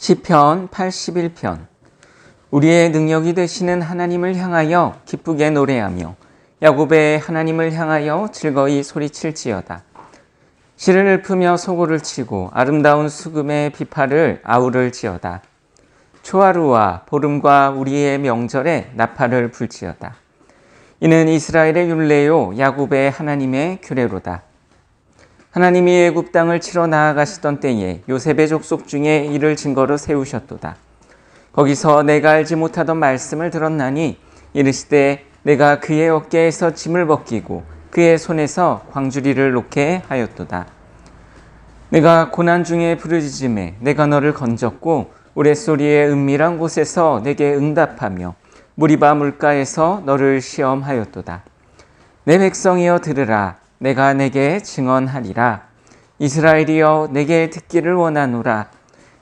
시편 81편 우리의 능력이 되시는 하나님을 향하여 기쁘게 노래하며 야곱의 하나님을 향하여 즐거이 소리칠지어다. 실을 읊으며 소고를 치고 아름다운 수금의 비파를 아우를지어다. 초하루와 보름과 우리의 명절에 나팔을 불지어다. 이는 이스라엘의 율례요 야곱의 하나님의 규례로다. 하나님이 애굽 땅을 치러 나아가시던 때에 요셉의 족속 중에 이를 증거로 세우셨도다. 거기서 내가 알지 못하던 말씀을 들었나니 이르시되 내가 그의 어깨에서 짐을 벗기고 그의 손에서 광주리를 놓게 하였도다. 내가 고난 중에 부르짖음에 내가 너를 건졌고 우레소리의 은밀한 곳에서 내게 응답하며 무리바 물가에서 너를 시험하였도다. 내 백성이여 들으라 내가 내게 증언하리라 이스라엘이여 내게 듣기를 원하노라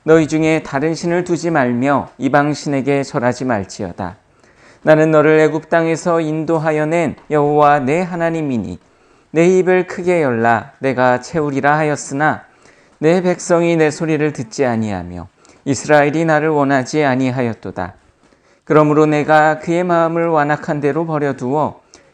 너희 중에 다른 신을 두지 말며 이방 신에게 절하지 말지어다. 나는 너를 애굽 땅에서 인도하여 낸 여호와 내 하나님이니 내 입을 크게 열라 내가 채우리라 하였으나 내 백성이 내 소리를 듣지 아니하며 이스라엘이 나를 원하지 아니하였도다. 그러므로 내가 그의 마음을 완악한 대로 버려두어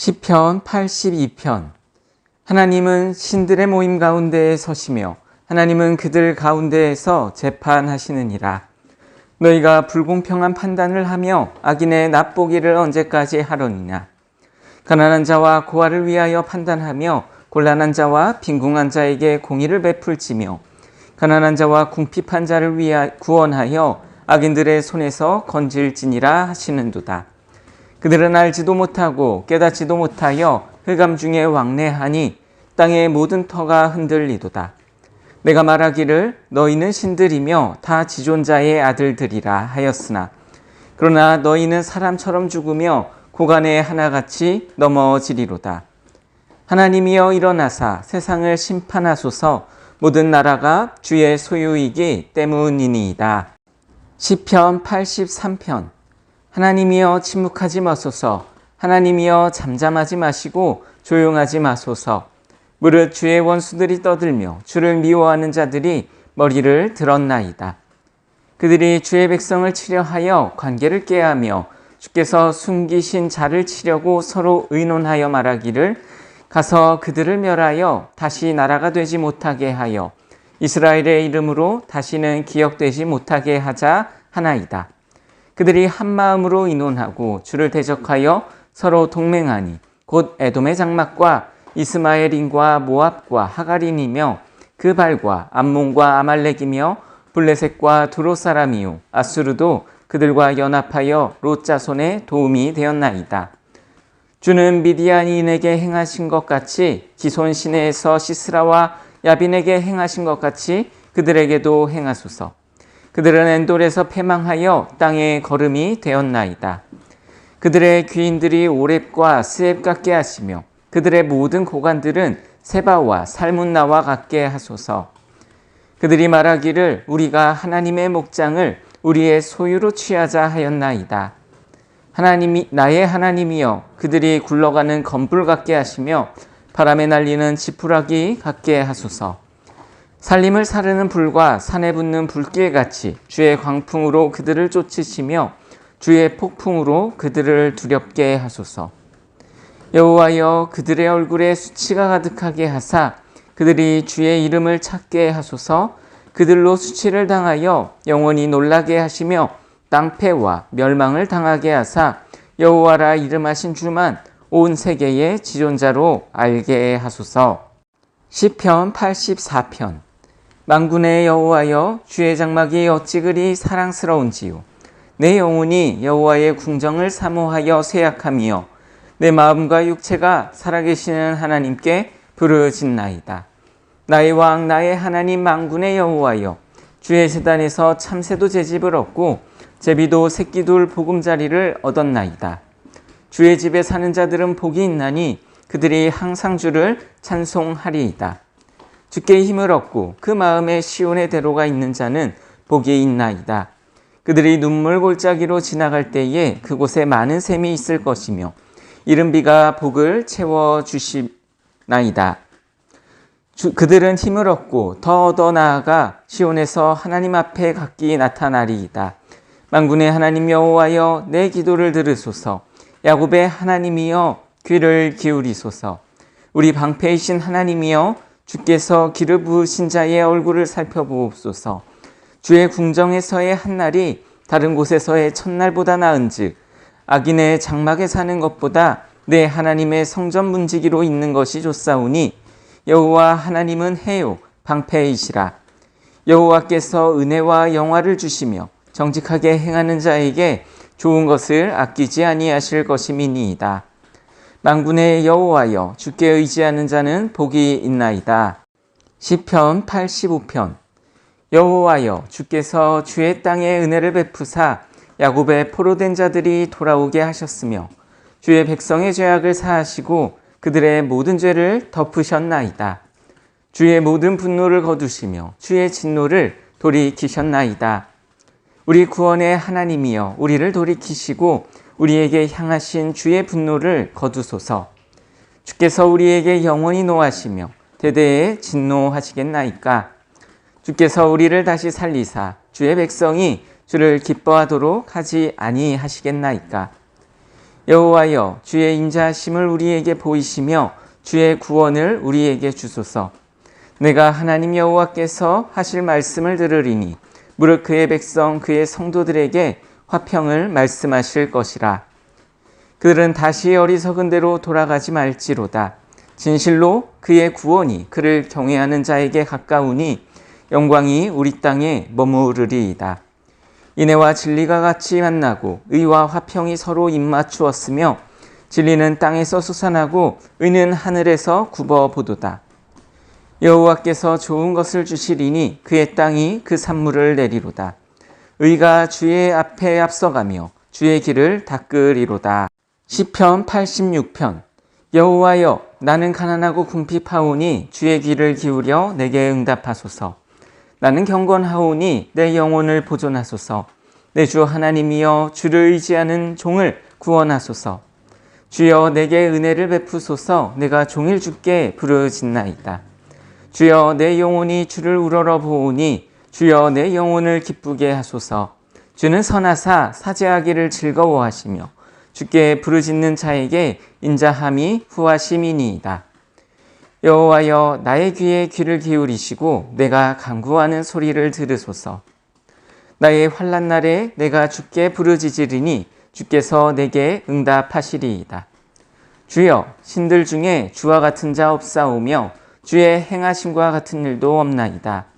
시편 82편 하나님은 신들의 모임 가운데에 서시며 하나님은 그들 가운데에서 재판하시느니라. 너희가 불공평한 판단을 하며 악인의 납보기를 언제까지 하려니냐. 가난한 자와 고아를 위하여 판단하며 곤란한 자와 빈궁한 자에게 공의를 베풀지며 가난한 자와 궁핍한 자를 위하 구원하여 악인들의 손에서 건질지니라 하시는도다. 그들은 알지도 못하고 깨닫지도 못하여 흑암 중에 왕래하니 땅의 모든 터가 흔들리도다. 내가 말하기를 너희는 신들이며 다 지존자의 아들들이라 하였으나 그러나 너희는 사람처럼 죽으며 고간에 하나같이 넘어지리로다. 하나님이여 일어나사 세상을 심판하소서 모든 나라가 주의 소유이기 때문이니이다. 시편 83편 하나님이여 침묵하지 마소서 하나님이여 잠잠하지 마시고 조용하지 마소서 무릇 주의 원수들이 떠들며 주를 미워하는 자들이 머리를 들었나이다. 그들이 주의 백성을 치려 하여 관계를 깨하며 주께서 숨기신 자를 치려고 서로 의논하여 말하기를 가서 그들을 멸하여 다시 나라가 되지 못하게 하여 이스라엘의 이름으로 다시는 기억되지 못하게 하자 하나이다. 그들이 한 마음으로 의논하고 주를 대적하여 서로 동맹하니 곧 에돔의 장막과 이스마엘인과 모압과 하가린이며 그 발과 암몬과 아말렉이며 블레셋과 두로 사람이요 아수르도 그들과 연합하여 롯 자손의 도움이 되었나이다. 주는 미디안인에게 행하신 것 같이 기손 시내에서 시스라와 야빈에게 행하신 것 같이 그들에게도 행하소서. 그들은 엔돌에서 패망하여 땅에 걸음이 되었나이다. 그들의 귀인들이 오랩과 스앱 같게 하시며 그들의 모든 고관들은 세바와 살문나와 같게 하소서. 그들이 말하기를 우리가 하나님의 목장을 우리의 소유로 취하자 하였나이다. 하나님이 나의 하나님이여 그들이 굴러가는 건불 같게 하시며 바람에 날리는 지푸라기 같게 하소서. 살림을 사르는 불과 산에 붙는 불길 같이 주의 광풍으로 그들을 쫓으시며 주의 폭풍으로 그들을 두렵게 하소서. 여호와여 그들의 얼굴에 수치가 가득하게 하사 그들이 주의 이름을 찾게 하소서 그들로 수치를 당하여 영원히 놀라게 하시며 땅패와 멸망을 당하게 하사 여호와라 이름하신 주만 온 세계의 지존자로 알게 하소서. 시편 84편 만군의 여호와여 주의 장막이 어찌 그리 사랑스러운지요 내 영혼이 여호와의 궁정을 사모하여 쇠약하며 내 마음과 육체가 살아계시는 하나님께 부르짖나이다. 나의 왕 나의 하나님 만군의 여호와여 주의 세단에서 참새도 제집을 얻고 제비도 새끼둘 보금자리를 얻었나이다. 주의 집에 사는 자들은 복이 있나니 그들이 항상 주를 찬송하리이다. 주께 힘을 얻고 그 마음에 시온의 대로가 있는 자는 복이 있나이다. 그들이 눈물 골짜기로 지나갈 때에 그곳에 많은 샘이 있을 것이며 이른 비가 복을 채워 주시나이다. 주, 그들은 힘을 얻고 더 얻어 나아가 시온에서 하나님 앞에 각기 나타나리이다. 만군의 하나님 여호와여 내 기도를 들으소서. 야곱의 하나님이여 귀를 기울이소서. 우리 방패이신 하나님이여 주께서 기를 부으신 자의 얼굴을 살펴보옵소서. 주의 궁정에서의 한날이 다른 곳에서의 첫날보다 나은즉 악인의 장막에 사는 것보다 내 하나님의 성전 문지기로 있는 것이 좋사오니 여호와 하나님은 해요 방패이시라 여호와께서 은혜와 영화를 주시며 정직하게 행하는 자에게 좋은 것을 아끼지 아니하실 것임이니이다. 만군의 여호와여 주께 의지하는 자는 복이 있나이다. 시편 85편 여호와여 주께서 주의 땅에 은혜를 베푸사 야곱의 포로된 자들이 돌아오게 하셨으며 주의 백성의 죄악을 사하시고 그들의 모든 죄를 덮으셨나이다. 주의 모든 분노를 거두시며 주의 진노를 돌이키셨나이다. 우리 구원의 하나님이여 우리를 돌이키시고 우리에게 향하신 주의 분노를 거두소서. 주께서 우리에게 영원히 노하시며 대대에 진노하시겠나이까. 주께서 우리를 다시 살리사 주의 백성이 주를 기뻐하도록 하지 아니하시겠나이까. 여호와여 주의 인자하심을 우리에게 보이시며 주의 구원을 우리에게 주소서. 내가 하나님 여호와께서 하실 말씀을 들으리니 무릇 그의 백성 그의 성도들에게 화평을 말씀하실 것이라. 그들은 다시 어리석은 대로 돌아가지 말지로다. 진실로 그의 구원이 그를 경외하는 자에게 가까우니 영광이 우리 땅에 머무르리이다. 인애와 진리가 같이 만나고 의와 화평이 서로 입맞추었으며 진리는 땅에서 솟아나고 의는 하늘에서 굽어보도다. 여호와께서 좋은 것을 주시리니 그의 땅이 그 산물을 내리로다. 의가 주의 앞에 앞서가며 주의 길을 닦으리로다. 시편 86편 여호와여 나는 가난하고 궁핍하오니 주의 귀를 기울여 내게 응답하소서. 나는 경건하오니 내 영혼을 보존하소서. 내 주 하나님이여 주를 의지하는 종을 구원하소서. 주여 내게 은혜를 베푸소서. 내가 종일 주께 부르짖나이다. 주여 내 영혼이 주를 우러러 보오니 주여 내 영혼을 기쁘게 하소서. 주는 선하사 사죄하기를 즐거워하시며 주께 부르짖는 자에게 인자함이 후하심이니이다. 여호와여 나의 귀에 귀를 기울이시고 내가 간구하는 소리를 들으소서. 나의 환난 날에 내가 주께 부르짖으리니 주께서 내게 응답하시리이다. 주여 신들 중에 주와 같은 자 없사오며 주의 행하심과 같은 일도 없나이다.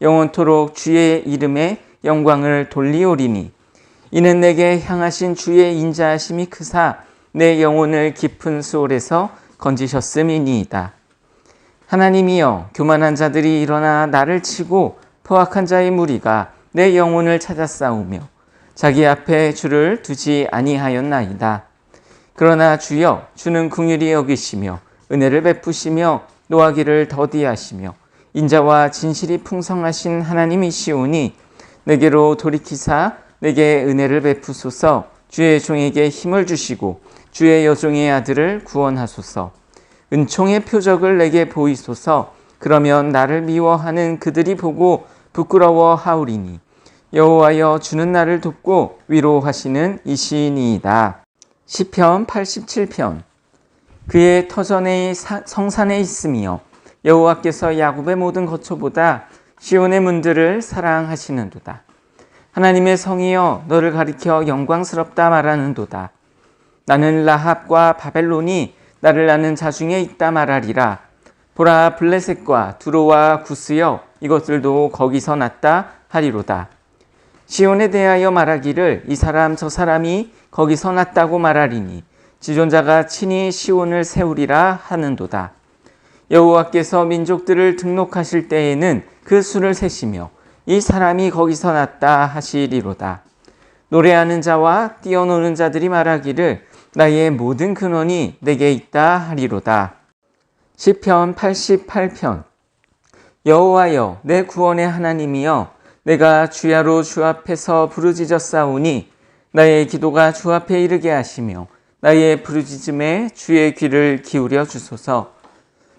영원토록 주의 이름에 영광을 돌리오리니 이는 내게 향하신 주의 인자하심이 크사 내 영혼을 깊은 수월에서 건지셨음이니이다. 하나님이여 교만한 자들이 일어나 나를 치고 포악한 자의 무리가 내 영혼을 찾아 싸우며 자기 앞에 주를 두지 아니하였나이다. 그러나 주여 주는 궁휼히 여기시며 은혜를 베푸시며 노하기를 더디하시며 인자와 진실이 풍성하신 하나님이시오니 내게로 돌이키사 내게 은혜를 베푸소서 주의 종에게 힘을 주시고 주의 여종의 아들을 구원하소서. 은총의 표적을 내게 보이소서. 그러면 나를 미워하는 그들이 보고 부끄러워하오리니 여호와여 주는 나를 돕고 위로하시는 이시니이다. 시편 87편 그의 터전의 성산에 있으며 여호와께서 야곱의 모든 거처보다 시온의 문들을 사랑하시는도다. 하나님의 성이여 너를 가리켜 영광스럽다 말하는도다. 나는 라합과 바벨론이 나를 아는 자중에 있다 말하리라. 보라 블레셋과 두로와 구스여 이것들도 거기서 났다 하리로다. 시온에 대하여 말하기를 이 사람 저 사람이 거기서 났다고 말하리니 지존자가 친히 시온을 세우리라 하는도다. 여호와께서 민족들을 등록하실 때에는 그 수를 세시며 이 사람이 거기서 났다 하시리로다. 노래하는 자와 뛰어노는 자들이 말하기를 나의 모든 근원이 내게 있다 하리로다. 시편 88편 여호와여 내 구원의 하나님이여 내가 주야로 주 앞에서 부르짖었사오니 나의 기도가 주 앞에 이르게 하시며 나의 부르짖음에 주의 귀를 기울여 주소서.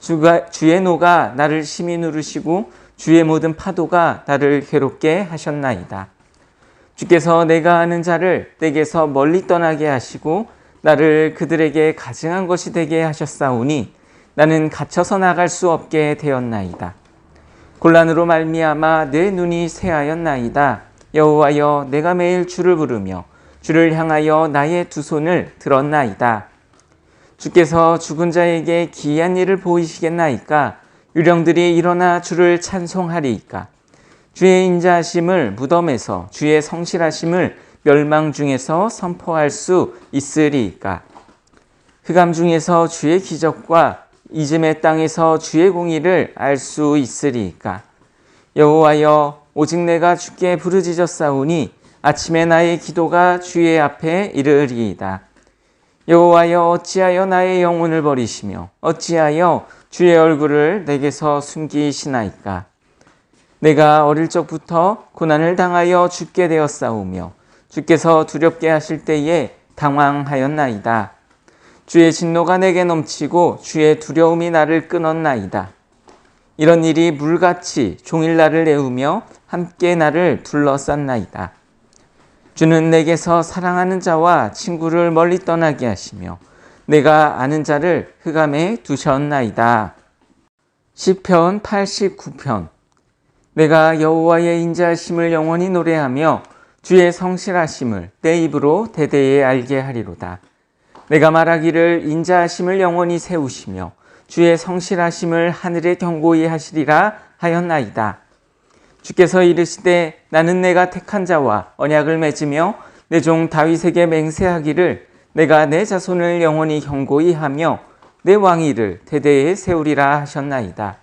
주가, 주의 노가 나를 심히 누르시고 주의 모든 파도가 나를 괴롭게 하셨나이다. 주께서 내가 아는 자를 댁에서 멀리 떠나게 하시고 나를 그들에게 가증한 것이 되게 하셨사오니 나는 갇혀서 나갈 수 없게 되었나이다. 곤란으로 말미암아 내 눈이 새하였나이다. 여호와여 내가 매일 주를 부르며 주를 향하여 나의 두 손을 들었나이다. 주께서 죽은 자에게 기이한 일을 보이시겠나이까? 유령들이 일어나 주를 찬송하리이까? 주의 인자하심을 무덤에서 주의 성실하심을 멸망 중에서 선포할 수 있으리이까? 흑암 중에서 주의 기적과 이즘의 땅에서 주의 공의를 알 수 있으리이까? 여호와여 오직 내가 주께 부르짖었사오니 아침에 나의 기도가 주의 앞에 이르리이다. 여호와여 어찌하여 나의 영혼을 버리시며 어찌하여 주의 얼굴을 내게서 숨기시나이까? 내가 어릴 적부터 고난을 당하여 죽게 되었사오며 주께서 두렵게 하실 때에 당황하였나이다. 주의 진노가 내게 넘치고 주의 두려움이 나를 끊었나이다. 이런 일이 물같이 종일 나를 내우며 함께 나를 둘러쌌나이다. 주는 내게서 사랑하는 자와 친구를 멀리 떠나게 하시며 내가 아는 자를 흑암에 두셨나이다. 시편 89편 내가 여호와의 인자하심을 영원히 노래하며 주의 성실하심을 내 입으로 대대에 알게 하리로다. 내가 말하기를 인자하심을 영원히 세우시며 주의 성실하심을 하늘에 경고히 하시리라 하였나이다. 주께서 이르시되 나는 내가 택한 자와 언약을 맺으며 내 종 다윗에게 맹세하기를 내가 내 자손을 영원히 경고히 하며 내 왕위를 대대에 세우리라 하셨나이다.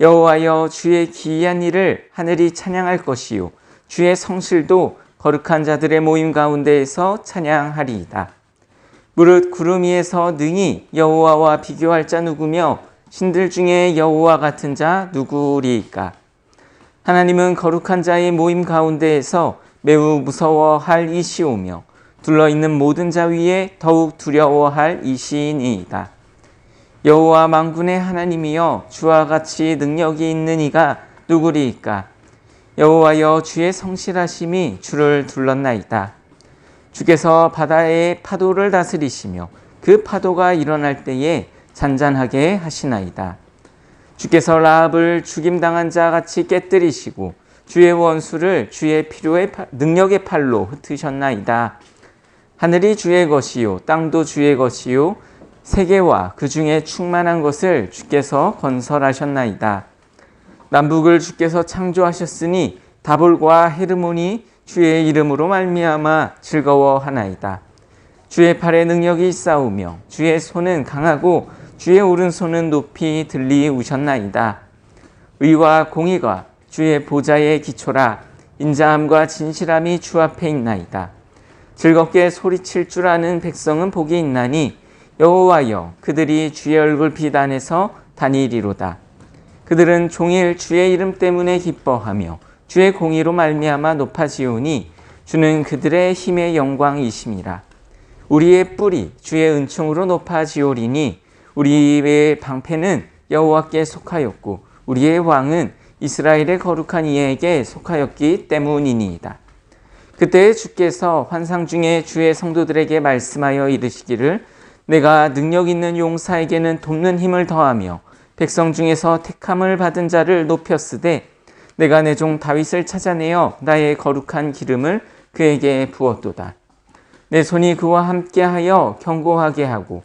여호와여 주의 기이한 일을 하늘이 찬양할 것이요 주의 성실도 거룩한 자들의 모임 가운데에서 찬양하리이다. 무릇 구름 위에서 능히 여호와와 비교할 자 누구며 신들 중에 여호와 같은 자 누구리이까? 하나님은 거룩한 자의 모임 가운데에서 매우 무서워할 이시오며 둘러 있는 모든 자 위에 더욱 두려워할 이시인이다. 여호와 만군의 하나님이여 주와 같이 능력이 있는 이가 누구리이까? 여호와여 주의 성실하심이 주를 둘렀나이다. 주께서 바다의 파도를 다스리시며 그 파도가 일어날 때에 잔잔하게 하시나이다. 주께서 라합을 죽임당한 자 같이 깨뜨리시고 주의 원수를 주의 필요의 능력의 팔로 흩으셨나이다. 하늘이 주의 것이요 땅도 주의 것이요 세계와 그 중에 충만한 것을 주께서 건설하셨나이다. 남북을 주께서 창조하셨으니 다볼과 헤르몬이 주의 이름으로 말미암아 즐거워하나이다. 주의 팔에 능력이 있사오며 주의 손은 강하고 주의 오른손은 높이 들리우셨나이다. 의와 공의가 주의 보좌의 기초라 인자함과 진실함이 주 앞에 있나이다. 즐겁게 소리칠 줄 아는 백성은 복이 있나니 여호와여 그들이 주의 얼굴 빛 안에서 다니리로다. 그들은 종일 주의 이름 때문에 기뻐하며 주의 공의로 말미암아 높아지오니 주는 그들의 힘의 영광이심이라. 우리의 뿌리 주의 은총으로 높아지오리니 우리의 방패는 여호와께 속하였고 우리의 왕은 이스라엘의 거룩한 이에게 속하였기 때문이니이다. 그때 주께서 환상 중에 주의 성도들에게 말씀하여 이르시기를 내가 능력 있는 용사에게는 돕는 힘을 더하며 백성 중에서 택함을 받은 자를 높였으되 내가 내 종 다윗을 찾아내어 나의 거룩한 기름을 그에게 부었도다. 내 손이 그와 함께하여 견고하게 하고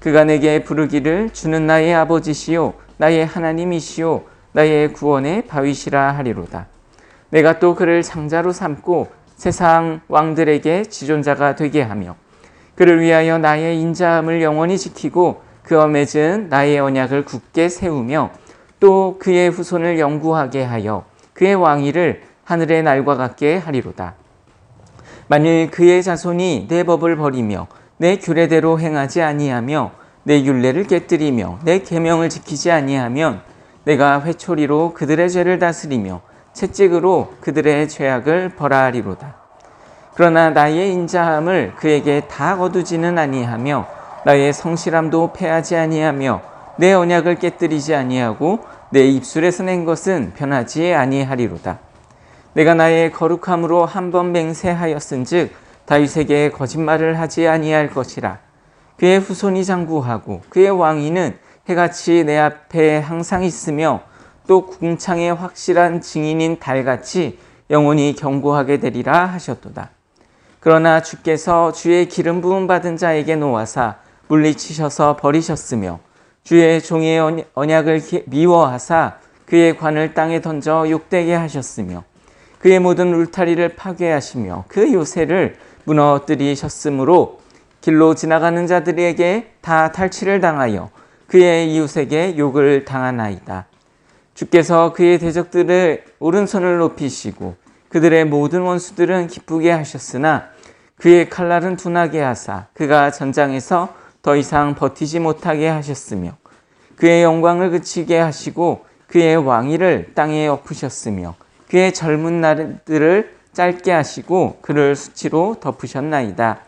그가 내게 부르기를 주는 나의 아버지시요 나의 하나님이시요 나의 구원의 바위시라 하리로다. 내가 또 그를 장자로 삼고 세상 왕들에게 지존자가 되게 하며 그를 위하여 나의 인자함을 영원히 지키고 그와 맺은 나의 언약을 굳게 세우며 또 그의 후손을 영구하게 하여 그의 왕위를 하늘의 날과 같게 하리로다. 만일 그의 자손이 내 법을 버리며 내 규례대로 행하지 아니하며 내 율례를 깨뜨리며 내 계명을 지키지 아니하면 내가 회초리로 그들의 죄를 다스리며 채찍으로 그들의 죄악을 벌하리로다. 그러나 나의 인자함을 그에게 다 거두지는 아니하며 나의 성실함도 패하지 아니하며 내 언약을 깨뜨리지 아니하고 내 입술에서 낸 것은 변하지 아니하리로다. 내가 나의 거룩함으로 한 번 맹세하였은즉 다윗에게 거짓말을 하지 아니할 것이라. 그의 후손이 장구하고 그의 왕위는 해같이 내 앞에 항상 있으며 또 궁창의 확실한 증인인 달같이 영원히 경고하게 되리라 하셨도다. 그러나 주께서 주의 기름 부음 받은 자에게 놓아사 물리치셔서 버리셨으며 주의 종의 언약을 미워하사 그의 관을 땅에 던져 욕되게 하셨으며 그의 모든 울타리를 파괴하시며 그 요새를 무너뜨리셨으므로 길로 지나가는 자들에게 다 탈취를 당하여 그의 이웃에게 욕을 당하나이다. 주께서 그의 대적들을 오른손을 높이시고 그들의 모든 원수들은 기쁘게 하셨으나 그의 칼날은 둔하게 하사 그가 전장에서 더 이상 버티지 못하게 하셨으며 그의 영광을 그치게 하시고 그의 왕위를 땅에 엎으셨으며 그의 젊은 날들을 짧게 하시고 그를 수치로 덮으셨나이다.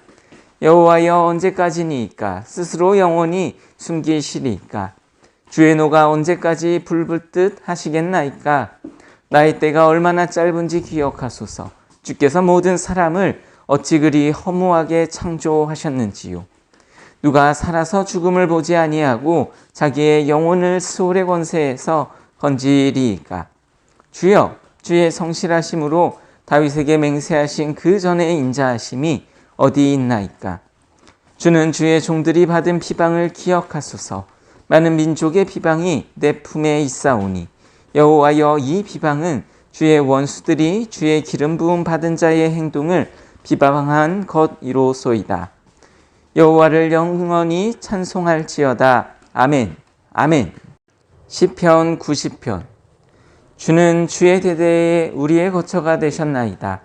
여호와여 언제까지니까? 스스로 영원히 숨기시리까? 주의 노가 언제까지 불붙듯 하시겠나이까? 나의 때가 얼마나 짧은지 기억하소서. 주께서 모든 사람을 어찌 그리 허무하게 창조하셨는지요. 누가 살아서 죽음을 보지 아니하고 자기의 영혼을 수월의 권세에서 건지리까? 주여 주의 성실하심으로 다윗에게 맹세하신 그 전의 인자하심이 어디 있나이까? 주는 주의 종들이 받은 비방을 기억하소서. 많은 민족의 비방이 내 품에 있사오니 여호와여 이 비방은 주의 원수들이 주의 기름 부음 받은 자의 행동을 비방한 것이로소이다. 여호와를 영원히 찬송할지어다. 아멘. 아멘. 시편 90편 주는 주의 대대에 우리의 거처가 되셨나이다.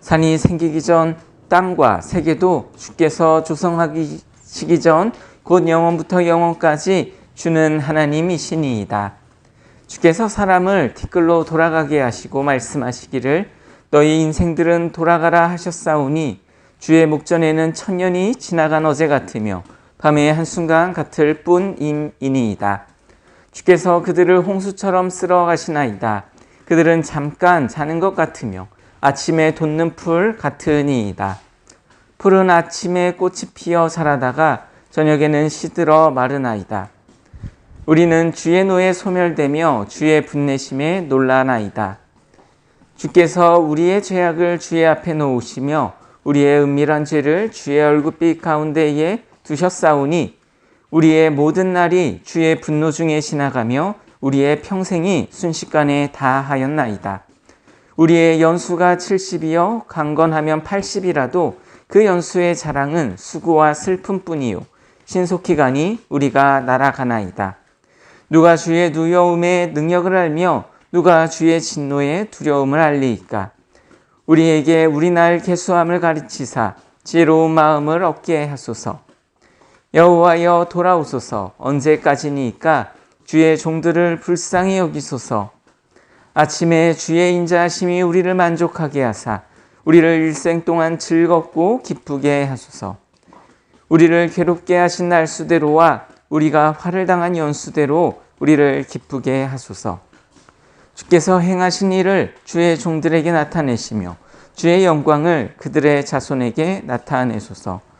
산이 생기기 전 땅과 세계도 주께서 조성하시기 전 곧 영원부터 영원까지 주는 하나님이시니이다. 주께서 사람을 티끌로 돌아가게 하시고 말씀하시기를 너희 인생들은 돌아가라 하셨사오니 주의 목전에는 천년이 지나간 어제 같으며 밤의 한순간 같을 뿐임이니이다. 주께서 그들을 홍수처럼 쓸어 가시나이다. 그들은 잠깐 자는 것 같으며 아침에 돋는 풀 같으니이다. 풀은 아침에 꽃이 피어 자라다가 저녁에는 시들어 마르나이다. 우리는 주의 노에 소멸되며 주의 분내심에 놀라나이다. 주께서 우리의 죄악을 주의 앞에 놓으시며 우리의 은밀한 죄를 주의 얼굴빛 가운데에 두셨사오니 우리의 모든 날이 주의 분노 중에 지나가며 우리의 평생이 순식간에 다하였나이다. 우리의 연수가 70이요 강건하면 80이라도 그 연수의 자랑은 수고와 슬픔뿐이요 신속히 가니 우리가 날아가나이다. 누가 주의 누여움의 능력을 알며 누가 주의 진노의 두려움을 알리이까 우리에게 우리 날 개수함을 가르치사 지혜로운 마음을 얻게 하소서. 여호와여 돌아오소서 언제까지니까 주의 종들을 불쌍히 여기소서. 아침에 주의 인자하심이 우리를 만족하게 하사 우리를 일생 동안 즐겁고 기쁘게 하소서. 우리를 괴롭게 하신 날수대로와 우리가 화를 당한 연수대로 우리를 기쁘게 하소서. 주께서 행하신 일을 주의 종들에게 나타내시며 주의 영광을 그들의 자손에게 나타내소서.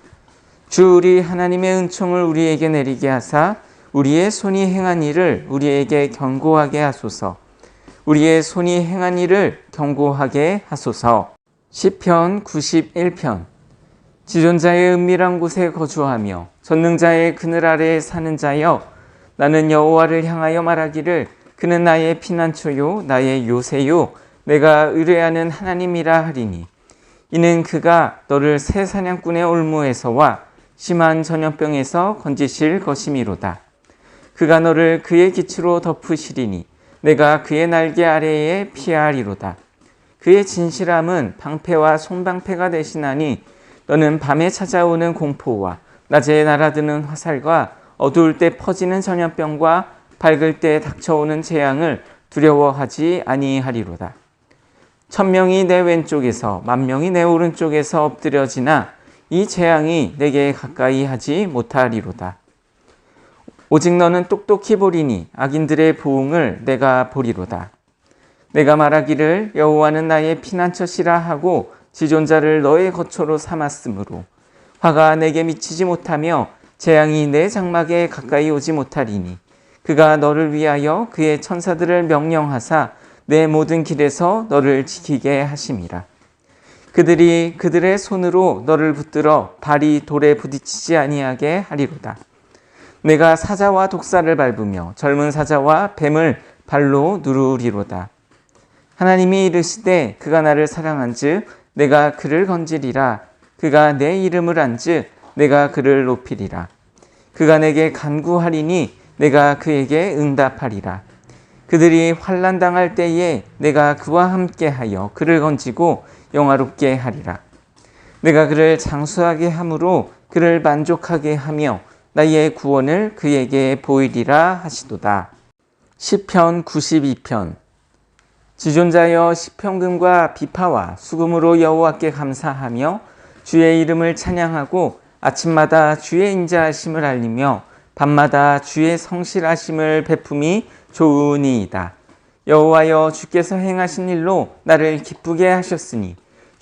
주 우리 하나님의 은총을 우리에게 내리게 하사 우리의 손이 행한 일을 우리에게 경고하게 하소서. 우리의 손이 행한 일을 경고하게 하소서. 시편 91편 지존자의 은밀한 곳에 거주하며 전능자의 그늘 아래에 사는 자여 나는 여호와를 향하여 말하기를 그는 나의 피난처요 나의 요새요 내가 의뢰하는 하나님이라 하리니 이는 그가 너를 새 사냥꾼의 올무에서와 심한 전염병에서 건지실 것이미로다 그가 너를 그의 기치로 덮으시리니 내가 그의 날개 아래에 피하리로다 그의 진실함은 방패와 손방패가 되시나니 너는 밤에 찾아오는 공포와 낮에 날아드는 화살과 어두울 때 퍼지는 전염병과 밝을 때 닥쳐오는 재앙을 두려워하지 아니하리로다. 천명이 내 왼쪽에서 만명이 내 오른쪽에서 엎드려지나 이 재앙이 내게 가까이 하지 못하리로다. 오직 너는 똑똑히 보리니 악인들의 보응을 내가 보리로다. 내가 말하기를 여호와는 나의 피난처시라 하고 지존자를 너의 거처로 삼았으므로 화가 내게 미치지 못하며 재앙이 내 장막에 가까이 오지 못하리니 그가 너를 위하여 그의 천사들을 명령하사 내 모든 길에서 너를 지키게 하심이라. 그들이 그들의 손으로 너를 붙들어 발이 돌에 부딪히지 아니하게 하리로다. 내가 사자와 독사를 밟으며 젊은 사자와 뱀을 발로 누르리로다. 하나님이 이르시되 그가 나를 사랑한즉 내가 그를 건지리라. 그가 내 이름을 안즉 내가 그를 높이리라. 그가 내게 간구하리니 내가 그에게 응답하리라. 그들이 환난 당할 때에 내가 그와 함께하여 그를 건지고 영화롭게 하리라. 내가 그를 장수하게 함으로 그를 만족하게 하며 나의 구원을 그에게 보이리라 하시도다. 시편 92편 지존자여 시편금과 비파와 수금으로 여호와께 감사하며 주의 이름을 찬양하고 아침마다 주의 인자하심을 알리며 밤마다 주의 성실하심을 베품이 좋으니이다. 여호와여 주께서 행하신 일로 나를 기쁘게 하셨으니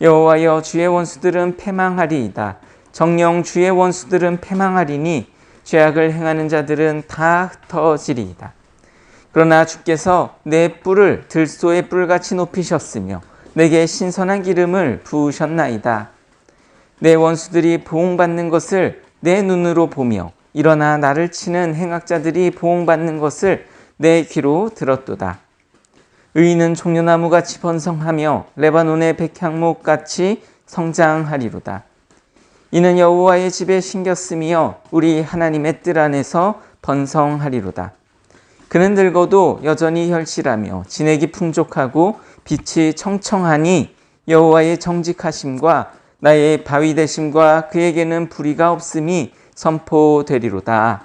여호와여 주의 원수들은 패망하리이다. 정령 주의 원수들은 패망하리니 죄악을 행하는 자들은 다 흩어지리이다. 그러나 주께서 내 뿔을 들소의 뿔같이 높이셨으며 내게 신선한 기름을 부으셨나이다. 내 원수들이 보응받는 것을 내 눈으로 보며 일어나 나를 치는 행악자들이 보응받는 것을 내 귀로 들었도다. 의인은 종려나무 같이 번성하며 레바논의 백향목 같이 성장하리로다. 이는 여호와의 집에 신겼으며 우리 하나님의 뜰 안에서 번성하리로다. 그는 늙어도 여전히 혈실하며 진액이 풍족하고 빛이 청청하니 여호와의 정직하심과 나의 바위 되심과 그에게는 불의가 없음이 선포되리로다.